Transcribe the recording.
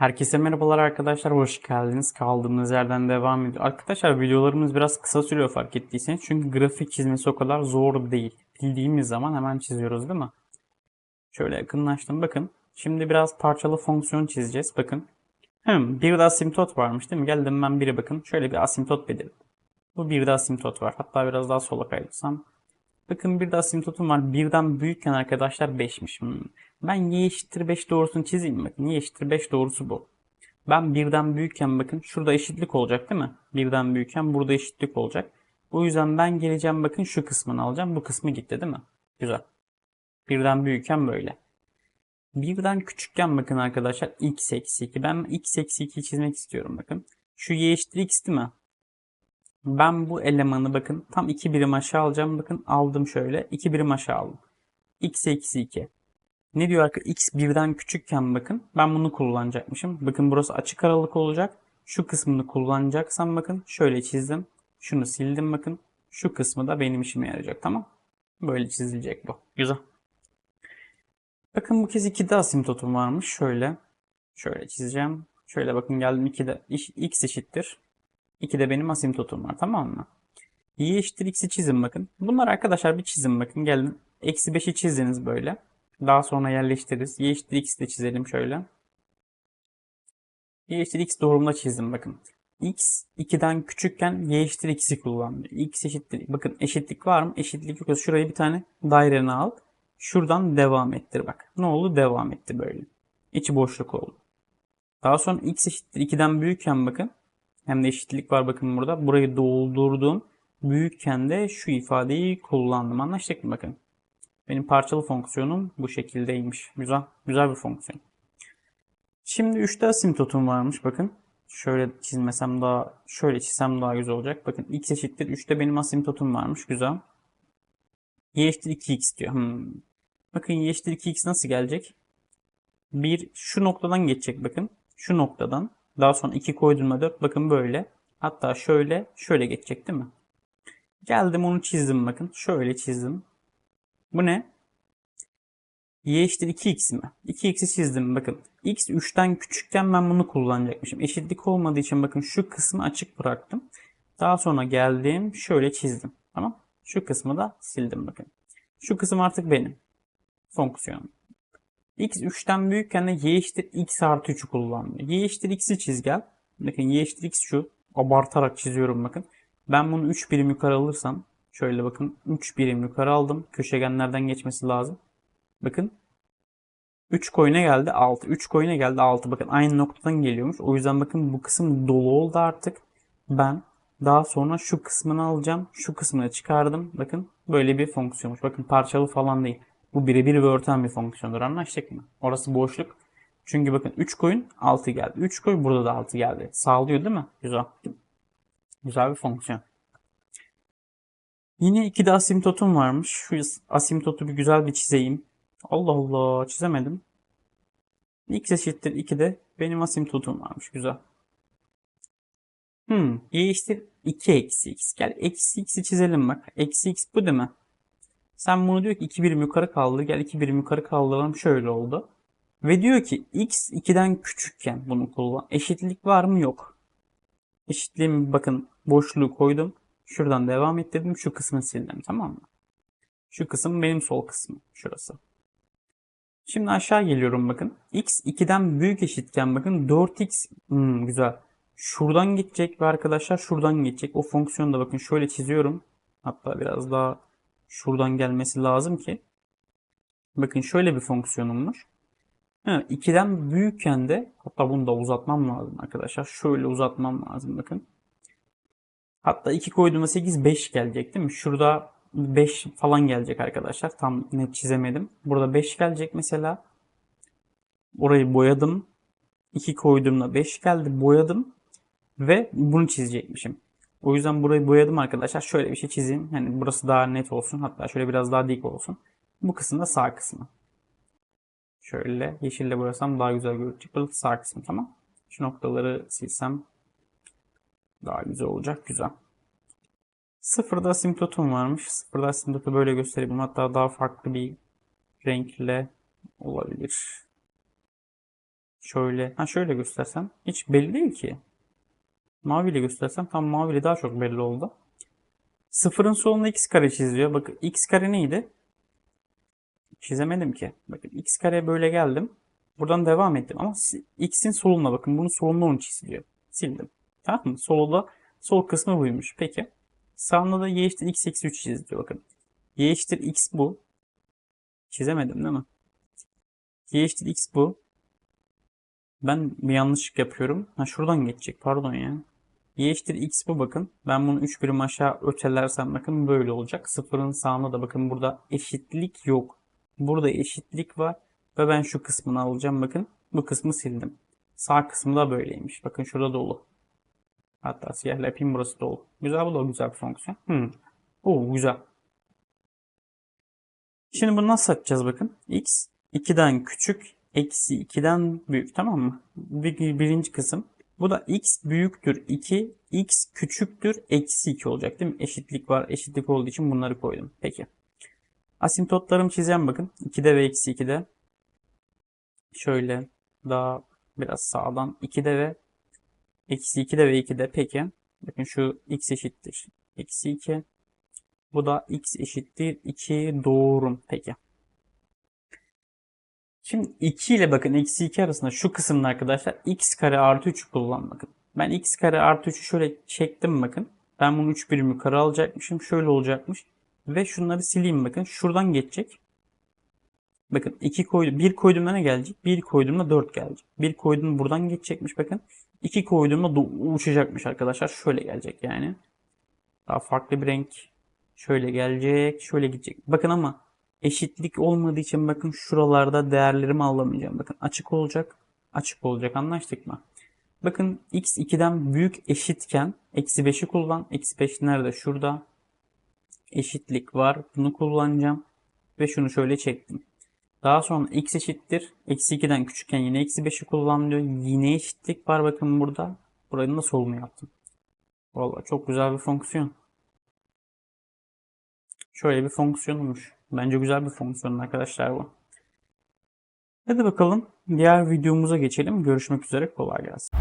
Herkese merhabalar arkadaşlar, hoş geldiniz. Kaldığımız yerden devam ediyor. Arkadaşlar videolarımız biraz kısa sürüyor fark ettiyseniz. Çünkü grafik çizmesi o kadar zor değil. Bildiğimiz zaman hemen çiziyoruz değil mi? Şöyle yakınlaştım bakın. Şimdi biraz parçalı fonksiyon çizeceğiz bakın. Hmm, bir de asimtot varmış değil mi? Geldim ben biri bakın. Şöyle bir asimtot belirledim. Bu bir de asimtot var. Hatta biraz daha sola kaydırsam. Bakın bir de asimtotum var. Birden büyükken arkadaşlar 5'miş. Hmm. Ben y eşittir 5 doğrusunu çizeyim bakın. y eşittir 5 doğrusu bu. Ben birden büyükken bakın şurada eşitlik olacak değil mi? Birden büyükken burada eşitlik olacak. O yüzden ben geleceğim bakın şu kısmını alacağım. Bu kısmı gitti değil mi? Güzel. Birden büyükken böyle. Birden küçükken bakın arkadaşlar x eksi 2. Ben x eksi 2'yi çizmek istiyorum bakın. Şu y eşittir x değil mi? Ben bu elemanı bakın tam 2 birim aşağı alacağım. Bakın aldım şöyle. 2 birim aşağı aldım. x eksi 2. Ne diyor arkadaşlar? X birden küçükken bakın ben bunu kullanacakmışım. Bakın burası açık aralık olacak. Şu kısmını kullanacaksam bakın şöyle çizdim. Şunu sildim bakın. Şu kısmı da benim işime yarayacak tamam. Böyle çizilecek bu. Güzel. Bakın bu kez 2'de asimtotum varmış. Şöyle. Şöyle çizeceğim. Şöyle bakın geldim 2'de x eşittir. 2'de benim asimtotum var tamam mı? y eşittir x'i çizin bakın. Bunlar arkadaşlar bir çizin bakın. Gelin. Eksi 5'i çizdiniz böyle. Daha sonra yerleştiririz. Y eşittir x de çizelim şöyle. Y eşittir x doğrumda çizdim bakın. x 2'den küçükken y eşittir x'i kullandı. x eşittir. Bakın eşitlik var mı? Eşitlik yok. Şurayı bir tane dairene al. Şuradan devam ettir bak. Ne oldu? Devam etti böyle. İçi boşluk oldu. Daha sonra x eşittir 2'den büyükken bakın. Hem de eşitlik var bakın burada. Burayı doldurdum. Büyükken de şu ifadeyi kullandım. Anlaştık mı bakın? Benim parçalı fonksiyonum bu şekildeymiş. Güzel. Güzel bir fonksiyon. Şimdi 3'te asimtotum varmış. Bakın. Şöyle çizmesem daha şöyle çizsem daha güzel olacak. Bakın x eşittir 3'te benim asimtotum varmış. Güzel. y eşittir 2x diyor. Hmm. Bakın y eşittir 2x nasıl gelecek? Bir şu noktadan geçecek bakın. Şu noktadan. Daha sonra 2 koyduğumda 4. Bakın böyle. Hatta şöyle şöyle geçecek değil mi? Geldim onu çizdim bakın. Şöyle çizdim. Bu ne? y eşittir 2x mi? 2x'i çizdim bakın. x 3'ten küçükken ben bunu kullanacakmışım. Eşitlik olmadığı için bakın şu kısmı açık bıraktım. Daha sonra geldim şöyle çizdim. Tamam. Şu kısmı da sildim bakın. Şu kısım artık benim. Fonksiyonum. X 3'ten büyükken de y eşittir x artı 3'ü kullanmıyor. y eşittir x'i çiz gel. Bakın y eşittir x şu. Abartarak çiziyorum bakın. Ben bunu 3 birim yukarı alırsam Şöyle bakın 3 birim yukarı aldım. Köşegenlerden geçmesi lazım. Bakın 3 koyuna geldi 6. 3 koyuna geldi 6. Bakın aynı noktadan geliyormuş. O yüzden bakın bu kısım dolu oldu artık. Ben daha sonra şu kısmını alacağım. Şu kısmını çıkardım. Bakın böyle bir fonksiyonmuş. Bakın parçalı falan değil. Bu birebir ve örten bir fonksiyondur. Anlaştık mı? Orası boşluk. Çünkü bakın 3 koyun 6 geldi. 3 koy burada da 6 geldi. Sağlıyor değil mi? Güzel. Güzel bir fonksiyon. Yine 2'de asimtotum varmış. Şu asimtotu bir güzel bir çizeyim. Allah Allah çizemedim. X eşittir 2'de benim asimtotum varmış. Güzel. Hmm. Y eşittir 2 eksi x. Gel eksi x'i çizelim bak. Eksi x bu değil mi? Sen bunu diyor ki 2 birim yukarı kaldır. Gel 2 birim yukarı kaldıralım. Şöyle oldu. Ve diyor ki x 2'den küçükken bunu kullan. Eşitlik var mı? Yok. Eşitliğimi bakın boşluğu koydum. Şuradan devam ettirdim. Şu kısmı sildim. Tamam mı? Şu kısım benim sol kısmım. Şurası. Şimdi aşağı geliyorum bakın. x 2'den büyük eşitken bakın 4x hmm, güzel. Şuradan geçecek ve arkadaşlar şuradan geçecek. O fonksiyonu da bakın şöyle çiziyorum. Hatta biraz daha şuradan gelmesi lazım ki. Bakın şöyle bir fonksiyonummuş. 2'den büyükken de hatta bunu da uzatmam lazım arkadaşlar. Şöyle uzatmam lazım bakın. Hatta 2 koyduğumda 8 5 gelecek değil mi? Şurada 5 falan gelecek arkadaşlar. Tam net çizemedim. Burada 5 gelecek mesela. Orayı boyadım. 2 koyduğumda 5 geldi. Boyadım. Ve bunu çizecekmişim. O yüzden burayı boyadım arkadaşlar. Şöyle bir şey çizeyim. Yani burası daha net olsun. Hatta şöyle biraz daha dik olsun. Bu kısım da sağ kısmı. Şöyle yeşille boyasam daha güzel görecek. Burası sağ kısmı tamam. Şu noktaları silsem daha güzel olacak. Güzel. Sıfırda asimtotum varmış. Sıfırda asimtotu böyle göstereyim. Hatta daha farklı bir renkle olabilir. Şöyle. Ha şöyle göstersem. Hiç belli değil ki. Maviyle göstersem tam maviyle daha çok belli oldu. Sıfırın solunda x kare çiziyor. Bakın x kare neydi? Çizemedim ki. Bakın x kareye böyle geldim. Buradan devam ettim ama x'in soluna bakın. Bunun solunda onu çiziliyor. Sildim. Tamam mı? Solda sol kısmı buymuş. Peki. Sağında da y eşittir x eksi 3 çiziliyor. Bakın. y eşittir x bu. Çizemedim değil mi? y eşittir x bu. Ben bir yanlışlık yapıyorum. Ha şuradan geçecek. Pardon ya. Y eşittir x bu bakın. Ben bunu 3 birim aşağı ötelersem bakın böyle olacak. Sıfırın sağında da bakın burada eşitlik yok. Burada eşitlik var. Ve ben şu kısmını alacağım bakın. Bu kısmı sildim. Sağ kısmı da böyleymiş. Bakın şurada dolu. Hatta siyahla yapayım burası dolu. Güzel bu da güzel bir fonksiyon. Hmm. Oo güzel. Şimdi bunu nasıl açacağız bakın. x 2'den küçük eksi 2'den büyük tamam mı? Bir, birinci kısım. Bu da x büyüktür 2, x küçüktür eksi 2 olacak değil mi? Eşitlik var. Eşitlik olduğu için bunları koydum. Peki. Asimptotlarımı çizeceğim bakın. 2'de ve eksi 2'de. Şöyle daha biraz sağdan 2'de ve eksi 2'de ve 2'de. Peki. Bakın şu x eşittir. Eksi 2. Bu da x eşittir 2 doğrum. Peki. Şimdi 2 ile bakın eksi 2 arasında şu kısımda arkadaşlar x kare artı 3 kullan bakın. Ben x kare artı 3'ü şöyle çektim bakın. Ben bunu 3 birim yukarı alacakmışım. Şöyle olacakmış. Ve şunları sileyim bakın. Şuradan geçecek. Bakın 2 koydum. 1 koyduğumda ne gelecek? 1 koyduğumda 4 gelecek. 1 koyduğumda buradan geçecekmiş bakın. 2 koyduğumda uçacakmış arkadaşlar. Şöyle gelecek yani. Daha farklı bir renk. Şöyle gelecek. Şöyle gidecek. Bakın ama eşitlik olmadığı için bakın şuralarda değerlerimi alamayacağım. Bakın açık olacak. Açık olacak. Anlaştık mı? Bakın x 2'den büyük eşitken eksi 5'i kullan. Eksi 5 nerede? Şurada. Eşitlik var. Bunu kullanacağım. Ve şunu şöyle çektim. Daha sonra x eşittir. Eksi 2'den küçükken yine eksi 5'i kullan. Yine eşitlik var bakın burada. Buranın da solunu yaptım. Vallahi çok güzel bir fonksiyon. Şöyle bir fonksiyonmuş. Bence güzel bir fonksiyon arkadaşlar bu. Hadi bakalım diğer videomuza geçelim. Görüşmek üzere. Kolay gelsin.